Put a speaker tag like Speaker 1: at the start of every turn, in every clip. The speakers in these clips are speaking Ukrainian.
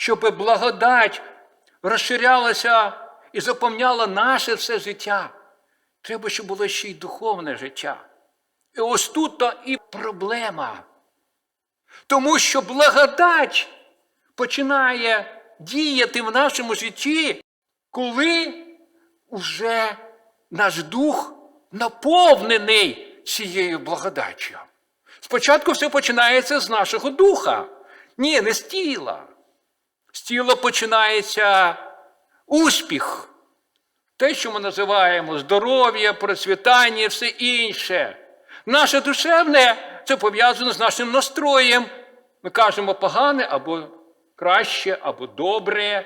Speaker 1: щоб благодать розширялася і заповняла наше все життя. Треба, щоб було ще й духовне життя. І ось тут то і проблема. Тому що благодать починає діяти в нашому житті, коли вже наш дух наповнений цією благодаттю. Спочатку все починається з нашого духа. Ні, не з тіла. З тіла починається успіх. Те, що ми називаємо здоров'я, процвітання і все інше. Наше душевне це пов'язано з нашим настроєм. Ми кажемо погане або краще, або добре.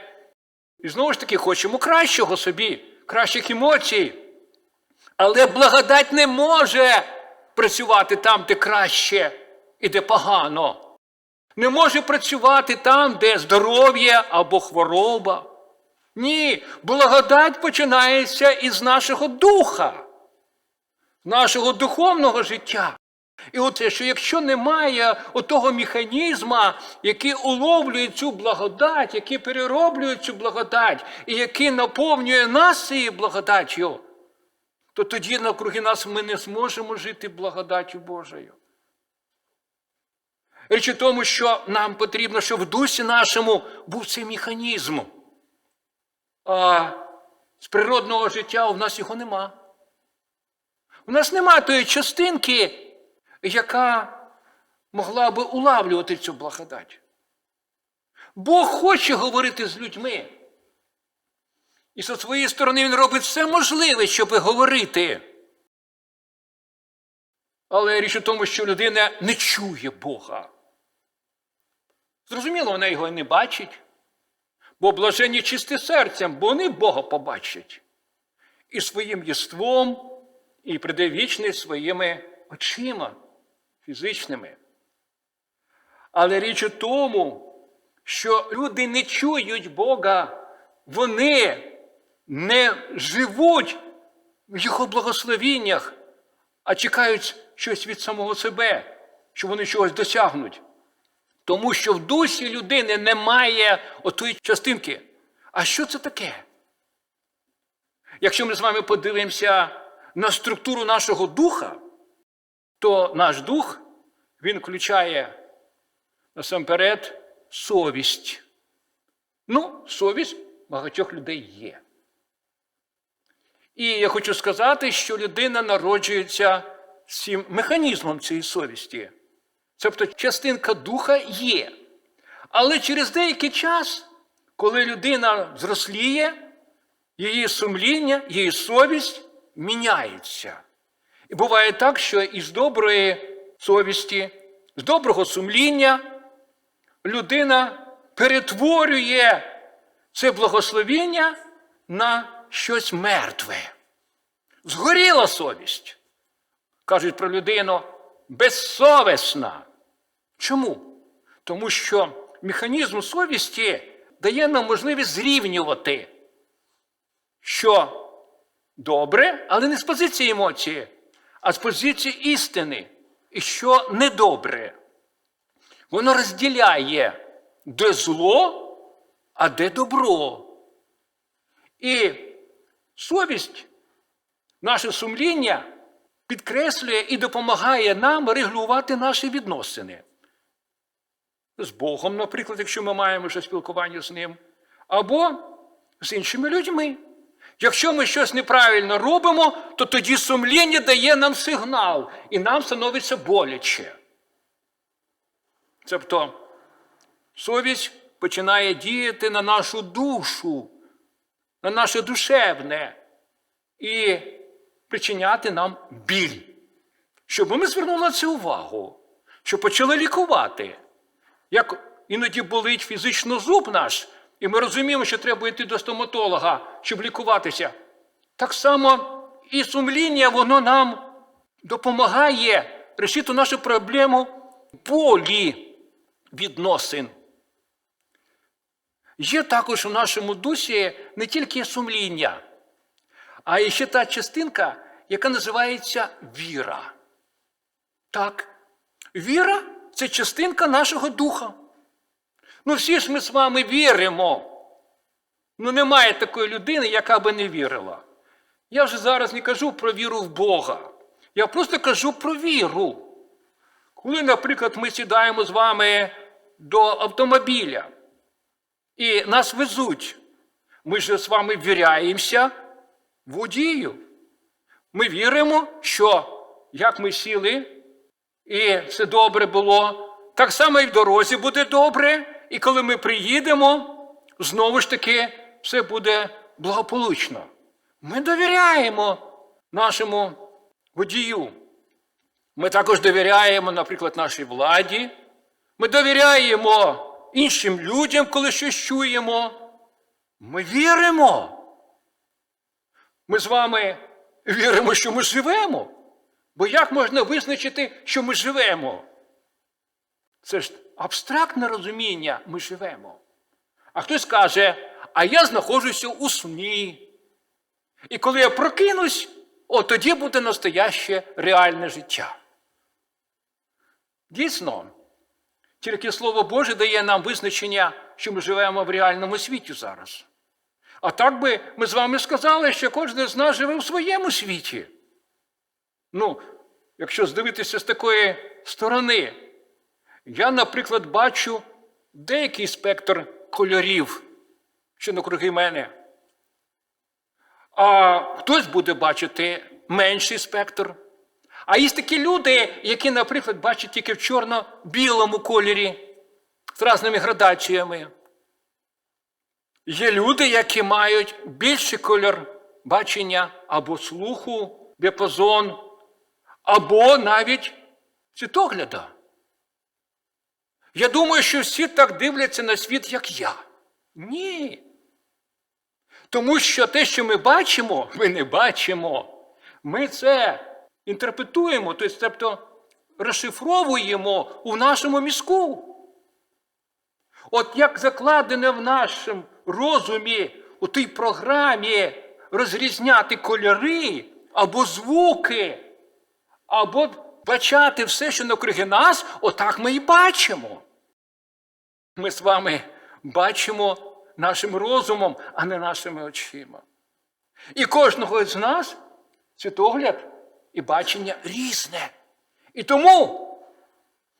Speaker 1: І знову ж таки хочемо кращого собі, кращих емоцій. Але благодать не може працювати там, де краще і де погано. Не може працювати там, де здоров'я або хвороба. Ні, благодать починається із нашого духа, нашого духовного життя. І оце, що якщо немає отого механізма, який уловлює цю благодать, який перероблює цю благодать, і який наповнює нас цією благодаттю, то тоді навкруги нас ми не зможемо жити благодаттю Божою. Річ у тому, що нам потрібно, щоб в дусі нашому був цей механізм. А з природного життя у нас його нема. У нас нема тої частинки, яка могла би улавлювати цю благодать. Бог хоче говорити з людьми. І зі своєї сторони він робить все можливе, щоб говорити. Але річ у тому, що людина не чує Бога. Зрозуміло, вона його не бачить, бо блажені чисті серцем, бо вони Бога побачать. І своїм єством, і прийде вічність своїми очима фізичними. Але річ у тому, що люди не чують Бога, вони не живуть в Його благословіннях, а чекають щось від самого себе, що вони чогось досягнуть. Тому що в душі людини немає отої частинки. А що це таке? Якщо ми з вами подивимося на структуру нашого духа, то наш дух він включає насамперед совість. Ну, совість багатьох людей є. І я хочу сказати, що людина народжується з цим механізмом цієї совісті. Тобто частинка духа є. Але через деякий час, коли людина зросліє, її сумління, її совість міняється. І буває так, що із доброї совісті, з доброго сумління людина перетворює це благословіння на щось мертве. Згоріла совість. Кажуть про людину безсовісна. Чому? Тому що механізм совісті дає нам можливість зрівнювати, що добре, але не з позиції емоції, а з позиції істини, і що недобре. Воно розділяє, де зло, а де добро. І совість, наше сумління підкреслює і допомагає нам регулювати наші відносини. З Богом, наприклад, якщо ми маємо вже спілкування з ним, або з іншими людьми. Якщо ми щось неправильно робимо, то тоді сумління дає нам сигнал, і нам становиться боляче. Тобто совість починає діяти на нашу душу, на наше душевне і причиняти нам біль. Щоб ми звернули на це увагу, щоб почали лікувати. Як іноді болить фізично зуб наш, і ми розуміємо, що треба йти до стоматолога, щоб лікуватися. Так само і сумління, воно нам допомагає рішити нашу проблему болі відносин. Є також у нашому дусі не тільки сумління, а і ще та частинка, яка називається віра. Так, віра це частинка нашого духа. Ну всі ж ми з вами віримо. Ну немає такої людини, яка би не вірила. Я вже зараз не кажу про віру в Бога. Я просто кажу про віру. Коли, наприклад, ми сідаємо з вами до автомобіля і нас везуть, ми ж з вами ввіряємося водію. Ми віримо, що як ми сіли, і все добре було, так само і в дорозі буде добре, і коли ми приїдемо, знову ж таки все буде благополучно. Ми довіряємо нашому водію. Ми також довіряємо, наприклад, нашій владі. Ми довіряємо іншим людям, коли щось чуємо. Ми віримо. Ми з вами віримо, що ми живемо. Бо як можна визначити, що ми живемо? Це ж абстрактне розуміння, ми живемо. А хтось каже, а я знаходжуся у сні. І коли я прокинусь, от тоді буде настояще реальне життя. Дійсно, тільки Слово Боже дає нам визначення, що ми живемо в реальному світі зараз. А так би ми з вами сказали, що кожен з нас живе в своєму світі. Ну, якщо здивитися з такої сторони, я, наприклад, бачу деякий спектр кольорів, що навкруги мене. А хтось буде бачити менший спектр. А є такі люди, які, наприклад, бачать тільки в чорно-білому кольорі з різними градаціями. Є люди, які мають більший кольор бачення або слуху, діапазон, або навіть світогляда. Я думаю, що всі так дивляться на світ, як я. Ні. Тому що те, що ми бачимо, ми не бачимо. Ми це інтерпретуємо, тобто розшифровуємо у нашому мізку. От як закладене в нашому розумі, у тій програмі розрізняти кольори або звуки, або бачати все, що навкруги нас, отак ми і бачимо. Ми з вами бачимо нашим розумом, а не нашими очима. І кожного з нас світогляд і бачення різне. І тому,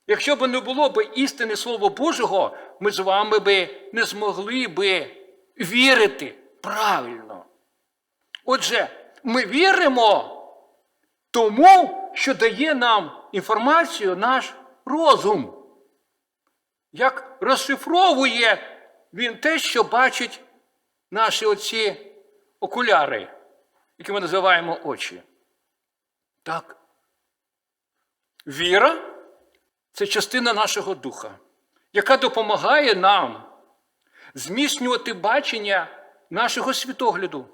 Speaker 1: якщо б не було б істини Слова Божого, ми з вами би не змогли би вірити правильно. Отже, ми віримо тому, що дає нам інформацію наш розум. Як розшифровує він те, що бачить наші оці окуляри, які ми називаємо очі. Так. Віра це частина нашого духа, яка допомагає нам зміцнювати бачення нашого світогляду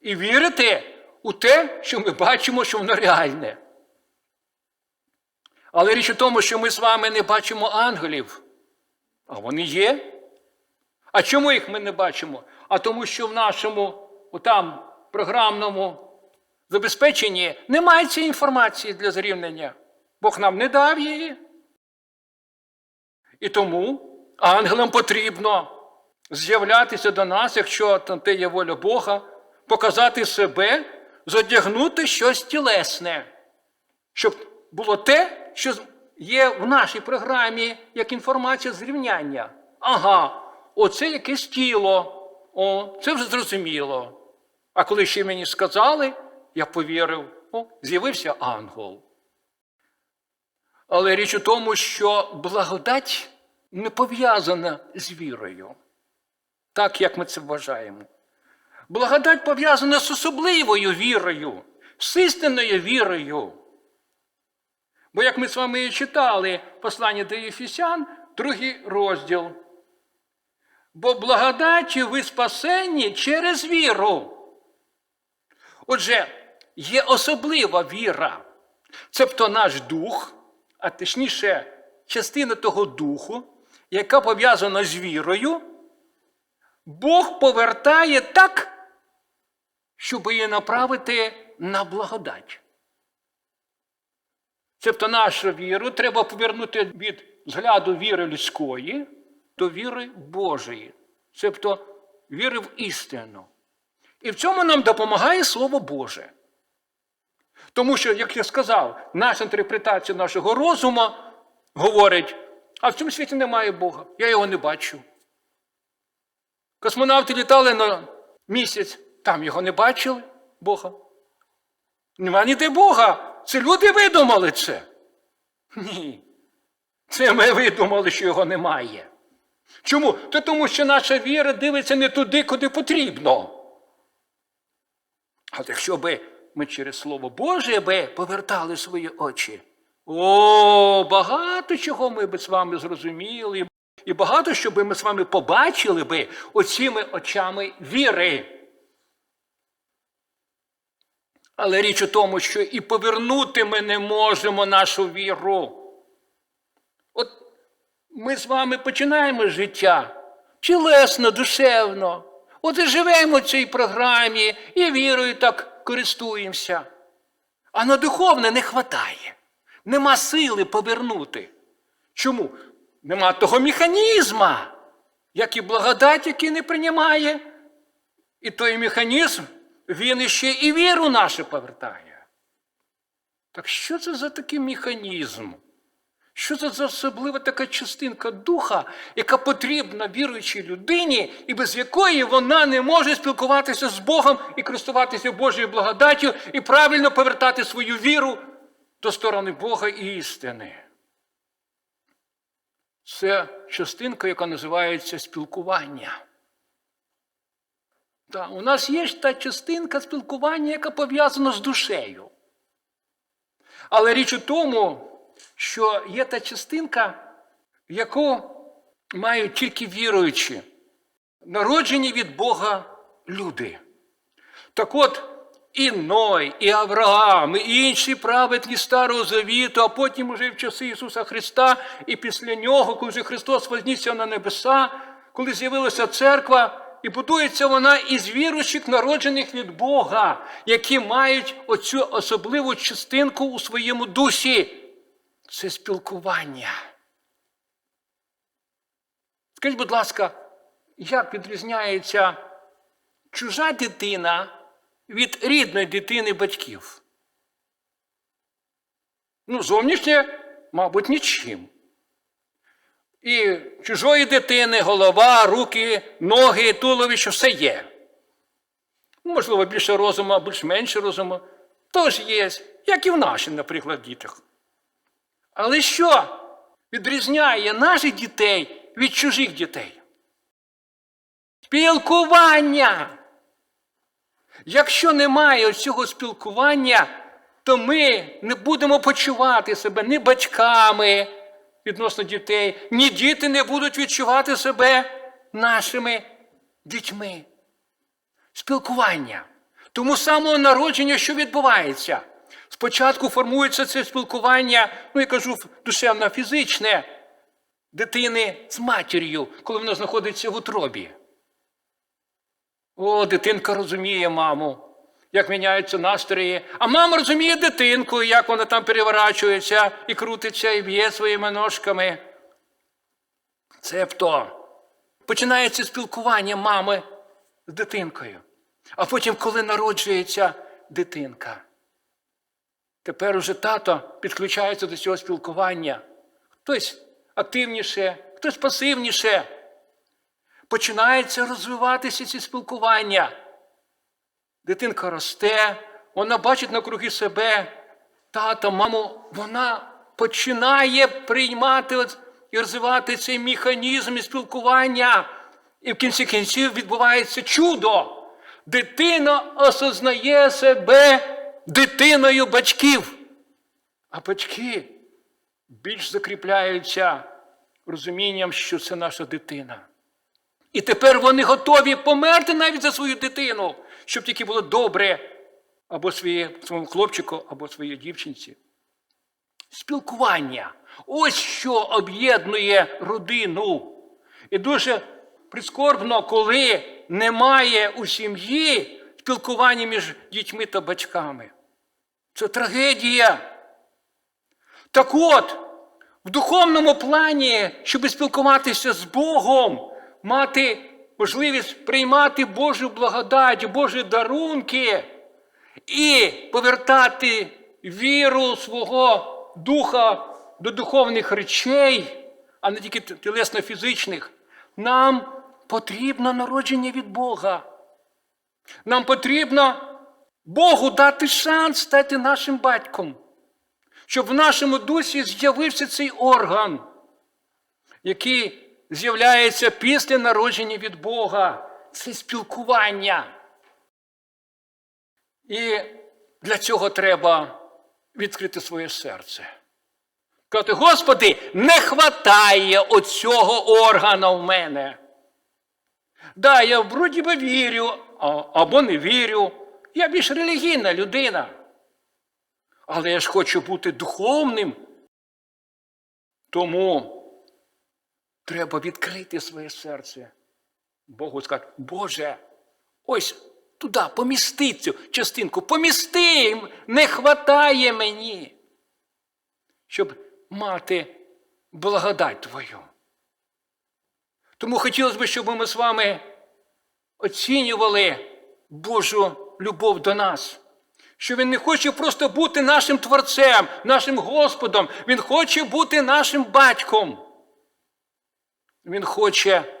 Speaker 1: і вірити у те, що ми бачимо, що воно реальне. Але річ у тому, що ми з вами не бачимо ангелів, а вони є. А чому їх ми не бачимо? А тому, що в нашому там, програмному забезпеченні немає цієї інформації для зрівняння. Бог нам не дав її. І тому ангелам потрібно з'являтися до нас, якщо те є воля Бога, показати себе, задягнути щось тілесне, щоб було те, що є в нашій програмі як інформація зрівняння. Ага, оце якесь тіло. О, це вже зрозуміло. А коли ще мені сказали, я повірив, о, з'явився ангел. Але річ у тому, що благодать не пов'язана з вірою, так як ми це вважаємо. Благодать пов'язана з особливою вірою, з істинною вірою. Бо як ми з вами і читали послання до Єфісян, другий розділ. Бо благодаті ви спасені через віру. Отже, є особлива віра, цебто наш дух, а точніше, частина того духу, яка пов'язана з вірою, Бог повертає так, щоб її направити на благодать. Тобто нашу віру треба повернути від згляду віри людської, до віри Божої, тобто віри в істину. І в цьому нам допомагає Слово Боже. Тому що, як я сказав, наша інтерпретація нашого розуму говорить, а в цьому світі немає Бога, я його не бачу. Космонавти літали на місяць, там його не бачили, Бога. Нема ніде Бога. Це люди видумали це. Ні. Це ми видумали, що його немає. Чому? Та тому що наша віра дивиться не туди, куди потрібно. А якщо би ми через Слово Боже би повертали свої очі, о, багато чого ми би з вами зрозуміли, і багато що би ми з вами побачили би оціми очами віри. Але річ у тому, що і повернути ми не можемо нашу віру. От ми з вами починаємо життя тілесно, душевно. От і живемо в цій програмі, і вірою так користуємося. А на духовне не вистачає. Нема сили повернути. Чому? Нема того механізма, як і благодать, який не приймає. І той механізм, він іще і віру нашу повертає. Так що це за такий механізм? Що це за особлива така частинка духа, яка потрібна віруючій людині, і без якої вона не може спілкуватися з Богом і користуватися Божою благодаттю, і правильно повертати свою віру до сторони Бога і істини? Це частинка, яка називається спілкування. Так, у нас є та частинка спілкування, яка пов'язана з душею. Але річ у тому, що є та частинка, яку мають тільки віруючі, народжені від Бога люди. Так от, і Ной, і Авраам, і інші праведні Старого Завіту, а потім уже в часи Ісуса Христа, і після нього, коли Христос вознісся на небеса, коли з'явилася церква, і будується вона із віруючих, народжених від Бога, які мають оцю особливу частинку у своєму дусі це спілкування. Скажіть, будь ласка, як відрізняється чужа дитина від рідної дитини батьків? Ну, зовнішнє, мабуть, нічим. І чужої дитини голова, руки, ноги, туловище все є. Можливо, більше розуму, а більш менше розуму. Тож є, як і в наших, наприклад, дітях. Але що відрізняє наших дітей від чужих дітей? Спілкування. Якщо немає цього спілкування, то ми не будемо почувати себе ні батьками відносно дітей, ні діти не будуть відчувати себе нашими дітьми. Спілкування. Тому самого народження, що відбувається? Спочатку формується це спілкування, ну я кажу, душевно фізичне дитини з матір'ю, коли вона знаходиться в утробі. О, дитинка розуміє маму, як міняються настрої. А мама розуміє дитинку, як вона там переворачується і крутиться, і б'є своїми ножками. Цебто починається спілкування мами з дитинкою. А потім, коли народжується дитинка. Тепер уже тато підключається до цього спілкування. Хтось активніше, хтось пасивніше. Починається розвиватися ці спілкування. Дитинка росте, вона бачить навкруги себе тата, маму, вона починає приймати і розвивати цей механізм і спілкування. І в кінці кінців відбувається чудо. Дитина осознає себе дитиною батьків. А батьки більш закріпляються розумінням, що це наша дитина. І тепер вони готові померти навіть за свою дитину, щоб тільки було добре або своє, своєму хлопчику, або своїй дівчинці. Спілкування. Ось що об'єднує родину. І дуже прискорбно, коли немає у сім'ї спілкування між дітьми та батьками. Це трагедія. Так от, в духовному плані, щоб спілкуватися з Богом, мати можливість приймати Божу благодать, Божі дарунки і повертати віру свого духа до духовних речей, а не тільки тілесно-фізичних, нам потрібно народження від Бога. Нам потрібно Богу дати шанс стати нашим батьком, щоб в нашому дусі з'явився цей орган, який з'являється після народження від Бога. Це спілкування. І для цього треба відкрити своє серце. Казати, Господи, не хватає оцього органа в мене. Да, я вроді би вірю, або не вірю. Я більш релігійна людина. Але я ж хочу бути духовним. Тому треба відкрити своє серце. Богу сказати, Боже, ось туди помісти цю частинку, помісти, не хватає мені, щоб мати благодать Твою. Тому хотілося б, щоб ми з вами оцінювали Божу любов до нас. Що Він не хоче просто бути нашим Творцем, нашим Господом. Він хоче бути нашим батьком. Він хоче,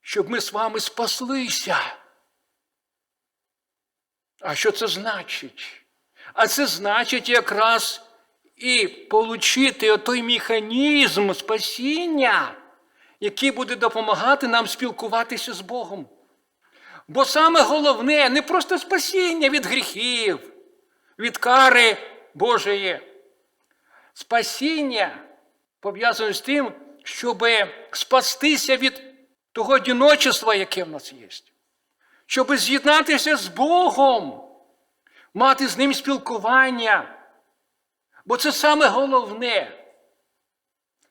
Speaker 1: щоб ми з вами спаслися. А що це значить? А це значить якраз і отримати той механізм спасіння, який буде допомагати нам спілкуватися з Богом. Бо саме головне не просто спасіння від гріхів, від кари Божої. Спасіння пов'язане з тим, щоб спастися від того одиночества, яке в нас є. Щоб з'єднатися з Богом, мати з ним спілкування. Бо це саме головне.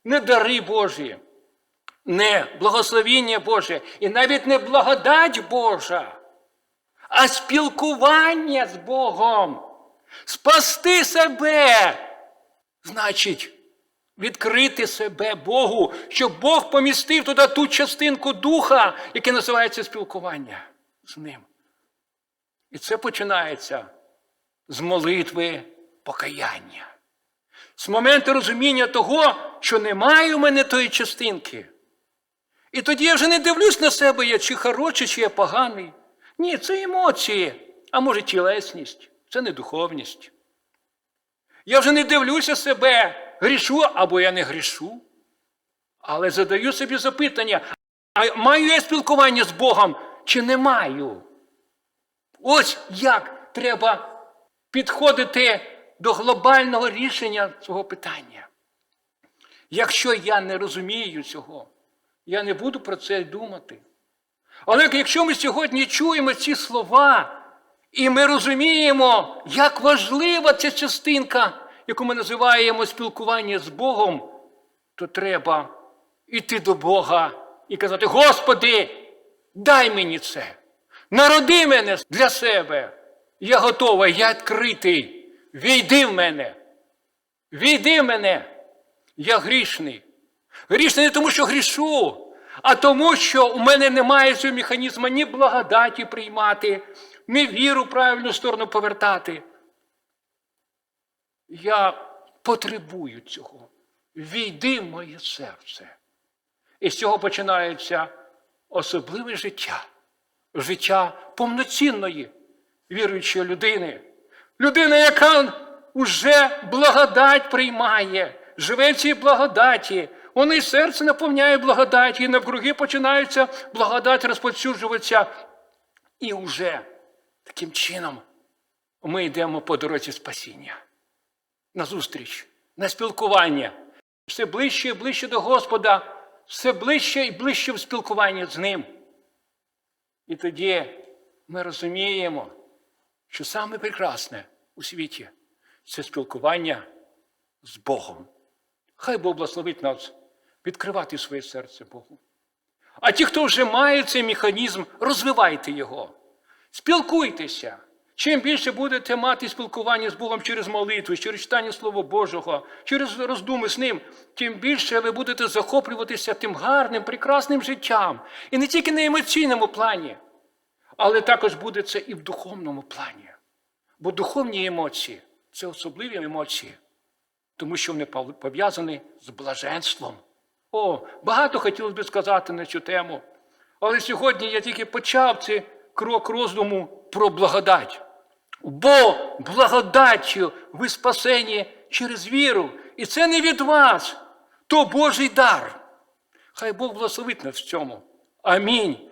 Speaker 1: Не дари Божі, не благословіння Боже і навіть не благодать Божа, а спілкування з Богом. Спасти себе. Значить, відкрити себе Богу, щоб Бог помістив туди ту частинку духа, яке називається спілкування з ним. І це починається з молитви покаяння. З моменту розуміння того, що немає у мене тої частинки. І тоді я вже не дивлюсь на себе, я чи хороший, чи я поганий. Ні, це емоції, а може тілесність, це не духовність. Я вже не дивлюся себе, грішу або я не грішу. Але задаю собі запитання: а маю я спілкування з Богом чи не маю? Ось як треба підходити до глобального рішення цього питання. Якщо я не розумію цього, я не буду про це думати. Але якщо ми сьогодні чуємо ці слова, і ми розуміємо, як важлива ця частинка, яку ми називаємо спілкування з Богом, то треба йти до Бога і казати: Господи, дай мені це, народи мене для себе. Я готовий, я відкритий. Війди в мене. Війди в мене. Я грішний. Грішний не тому, що грішу, а тому, що у мене немає цього механізму ні благодаті приймати, ні віру правильну сторону повертати. Я потребую цього. Війди в моє серце. І з цього починається особливе життя, життя повноцінної віруючої людини. Людина, яка вже благодать приймає, живе в цій благодаті. Вони серце наповняє благодаті, і навкруги починаються благодать розповсюджуватися. І вже таким чином ми йдемо по дорозі спасіння. На зустріч, на спілкування. Все ближче і ближче до Господа, все ближче і ближче в спілкуванні з Ним. І тоді ми розуміємо, що саме прекрасне у світі це спілкування з Богом. Хай Бог благословить нас відкривати своє серце Богу. А ті, хто вже має цей механізм, розвивайте його. Спілкуйтеся, Чим більше будете мати спілкування з Богом через молитву, через читання Слова Божого, через роздуми з Ним, тим більше ви будете захоплюватися тим гарним, прекрасним життям. І не тільки на емоційному плані, але також буде це і в духовному плані. Бо духовні емоції це особливі емоції, тому що вони пов'язані з блаженством. О, багато хотілося б сказати на цю тему. Але сьогодні я тільки почав цей крок роздуму про благодать. Бо благодаттю ви спасені через віру. І це не від вас, то Божий дар. Хай Бог благословить нас в цьому. Амінь.